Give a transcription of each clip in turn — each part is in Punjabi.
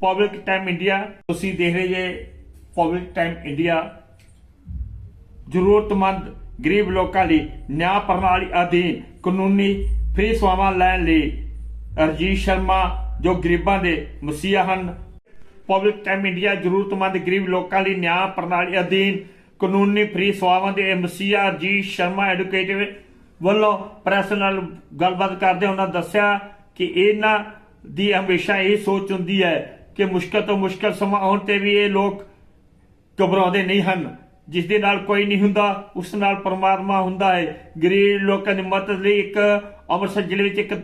ਪਬਲਿਕ ਟਾਈਮ ਇੰਡੀਆ ਤੁਸੀਂ ਦੇਖ ਰਹੇ ਜੇ ਪਬਲਿਕ ਟਾਈਮ ਇੰਡੀਆ ਜ਼ਰੂਰਤਮੰਦ ਗਰੀਬ ਲੋਕਾਂ ਲਈ ਨਿਆਂ ਪ੍ਰਣਾਲੀ ਅਧੀਨ ਕਾਨੂੰਨੀ ਫ੍ਰੀ ਸੇਵਾਵਾਂ ਲੈਣ ਲਈ ਅਰਜੀਤ ਸ਼ਰਮਾ ਜੋ ਗਰੀਬਾਂ ਦੇ ਮਸੀਹਾ ਹਨ। ਪਬਲਿਕ ਟਾਈਮ ਇੰਡੀਆ ਜ਼ਰੂਰਤਮੰਦ ਗਰੀਬ ਲੋਕਾਂ ਲਈ ਨਿਆਂ ਪ੍ਰਣਾਲੀ ਅਧੀਨ ਕਾਨੂੰਨੀ ਫ੍ਰੀ ਸੇਵਾਵਾਂ ਦੇ ਮਸੀਹਾ ਅਰਜੀਤ ਸ਼ਰਮਾ ਐਡਵੋਕੇਟ ਵੱਲੋਂ ਪ੍ਰੈਸ ਨਾਲ ਗੱਲਬਾਤ ਕਰਦੇ ਉਹਨਾਂ ਦੱਸਿਆ ਕਿ ਇਹਨਾਂ ਦੀ ਹਮੇਸ਼ਾ ਇਹ ਸੋਚ ਹੁੰਦੀ ਹੈ ਕਿ ਮੁਸ਼ਕਲ ਤੋਂ ਮੁਸ਼ਕਲ ਸਮਾਂ ਆਉਣ ਤੇ ਵੀ ਇਹ ਲੋਕ ਘਬਰਾਉਂਦੇ ਨਹੀਂ ਹਨ। ਜਿਸ ਦੇ ਨਾਲ ਕੋਈ ਨਹੀਂ ਹੁੰਦਾ, ਉਸ ਨਾਲ ਪਰਮਾਤਮਾ ਹੁੰਦਾ ਹੈ। ਗਰੀਬ ਲੋਕਾਂ ਦੀ ਮਦਦ ਲਈ ਇੱਕ ਅੰਮ੍ਰਿਤਸਰ ਜ਼ਿਲ੍ਹੇ ਵਿੱਚ ਇੱਕ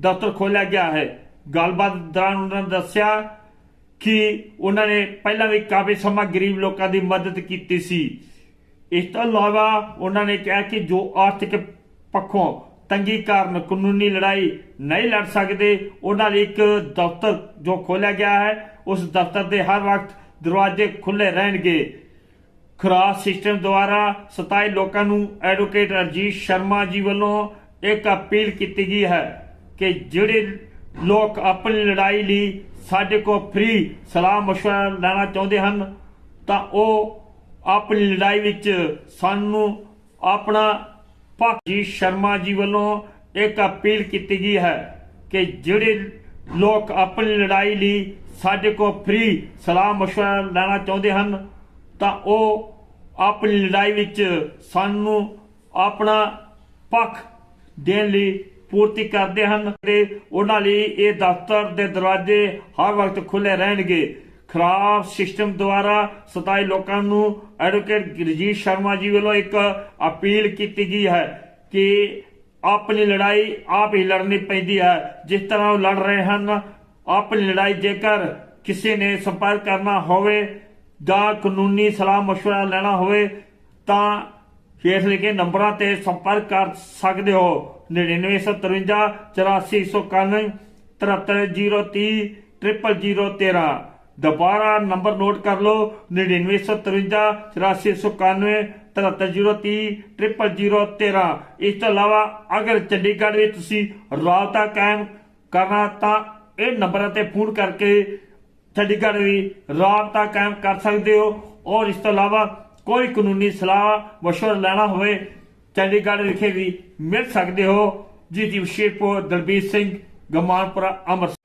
ਦਫ਼ਤਰ ਖੋਲ੍ਹਿਆ ਗਿਆ ਹੈ। ਗੱਲਬਾਤ ਦੌਰਾਨ ਉਹਨਾਂ ਨੇ ਦੱਸਿਆ ਕਿ ਉਹਨਾਂ ਨੇ ਪਹਿਲਾਂ ਵੀ ਕਾਫੀ ਸਮਾਂ ਗਰੀਬ ਲੋਕਾਂ ਦੀ ਮਦਦ ਕੀਤੀ ਸੀ। ਇਸ ਤੋਂ ਇਲਾਵਾ ਉਹਨਾਂ ਨੇ ਕਿਹਾ ਕਿ ਜੋ ਆਰਥਿਕ ਪੱਖੋਂ ਤੰਗੀ ਕਾਰਨ ਕਾਨੂੰਨੀ ਲੜਾਈ ਨਹੀਂ ਲੜ ਸਕਦੇ। ਉਹਨਾਂ ਲਈ ਇੱਕ ਦਫ਼ਤਰ ਜੋ ਖੋਲ੍ਹਿਆ ਗਿਆ ਹੈ, ਉਸ ਦਫ਼ਤਰ ਦੇ ਹਰ ਵਕਤ ਦਰਵਾਜ਼ੇ ਖੁੱਲੇ ਰਹਿਣਗੇ। ਖਰਾਸ ਸਿਸਟਮ ਦੁਆਰਾ 27 ਲੋਕਾਂ ਨੂੰ ਐਡਵੋਕੇਟ ਅਰਜੀਤ ਸ਼ਰਮਾ ਜੀ ਵੱਲੋਂ ਇੱਕ ਅਪੀਲ ਕੀਤੀ ਗਈ ਹੈ ਕਿ ਜਿਹੜੇ ਲੋਕ ਆਪਣੀ ਲੜਾਈ ਲਈ ਸਾਡੇ ਕੋਲ ਫ੍ਰੀ ਸਲਾਹ ਮਸ਼ਵਰਾ ਲੈਣਾ ਚਾਹੁੰਦੇ ਹਨ, ਤਾਂ ਉਹ ਆਪਣੀ ਲੜਾਈ ਵਿੱਚ ਸਾਨੂੰ ਆਪਣਾ ਪੱਖ ਸ਼ਰਮਾ ਜੀ ਵੱਲੋਂ ਇੱਕ ਅਪੀਲ ਕੀਤੀ ਗਈ ਹੈ ਕਿ ਜਿਹੜੇ ਲੋਕ ਆਪਣੀ ਲੜਾਈ ਲਈ ਸਾਡੇ ਕੋਲ ਫ੍ਰੀ ਸਲਾਹ ਮਸ਼ਵਰਾ ਲੈਣਾ ਚਾਹੁੰਦੇ ਹਨ, ਤਾਂ ਉਹ ਆਪਣੀ ਲੜਾਈ ਵਿੱਚ ਸਾਨੂੰ ਆਪਣਾ ਪੱਖ ਦੇਣ ਲਈ ਪੂਰਤੀ ਕਰਦੇ ਹਨ ਤੇ ਉਹਨਾਂ ਲਈ ਇਹ ਦਫ਼ਤਰ ਦੇ ਦਰਵਾਜ਼ੇ ਹਰ ਵਕਤ ਖੁੱਲੇ ਰਹਿਣਗੇ। ਖਰਾਬ ਸਿਸਟਮ ਦੁਆਰਾ 27 ਲੋਕਾਂ ਨੂੰ ਐਡਵੋਕੇਟ ਰਜੀਤ ਸ਼ਰਮਾ ਜੀ ਵੱਲੋਂ ਇੱਕ ਅਪੀਲ ਕੀਤੀ ਗਈ ਹੈ ਕਿ ਆਪਣੀ ਲੜਾਈ ਆਪ ਹੀ ਲੜਨੀ ਪੈਂਦੀ ਹੈ। ਜਿਸ ਤਰ੍ਹਾਂ ਉਹ ਲੜ ਰਹੇ ਹਨ, ਆਪਣੀ ਲੜਾਈ ਜੇਕਰ ਕਿਸੇ ਨੇ ਸੰਪਰਕ ਕਰਨਾ ਹੋਵੇ ਜਾਂ ਕਾਨੂੰਨੀ ਸਲਾਹ ਮਸ਼ਵਰਾ ਲੈਣਾ ਹੋਵੇ, ਤਾਂ ਹੇਠ ਲਿਖੇ ਨੰਬਰਾਂ ਤੇ ਸੰਪਰਕ ਕਰ ਸਕਦੇ ਹੋ। 9953 8491 73030 00013 ਦੁਬਾਰਾ ਨੰਬਰ ਨੋਟ ਕਰ ਲਓ 9953 8491 73030 00013 ਇਸ ਤੋਂ ਇਲਾਵਾ ਅਗਰ ਚੰਡੀਗੜ੍ਹ ਵਿੱਚ ਤੁਸੀਂ ਰਾਬਤਾ ਕਾਇਮ ਕਰਨਾ ਤਾਂ ਇਹ ਨੰਬਰਾਂ ਤੇ ਫੋਨ ਕਰਕੇ ਚੰਡੀਗੜ੍ਹ ਵੀ ਰਾਬਤਾ ਕਾਇਮ ਕਰ ਸਕਦੇ ਹੋ। ਔਰ ਇਸ ਤੋਂ ਇਲਾਵਾ ਕੋਈ ਕਾਨੂੰਨੀ ਸਲਾਹ ਮਸ਼ਵਰਾ ਲੈਣਾ ਹੋਵੇ, ਚੰਡੀਗੜ੍ਹ ਵਿਖੇ ਵੀ ਮਿਲ ਸਕਦੇ ਹੋ। ਜੀ ਜੀ ਸ਼ੇਰਪੁਰ ਦਲਬੀਰ ਸਿੰਘ, ਗਮਾਨਪੁਰਾ, ਅੰਮ੍ਰਿਤਸਰ।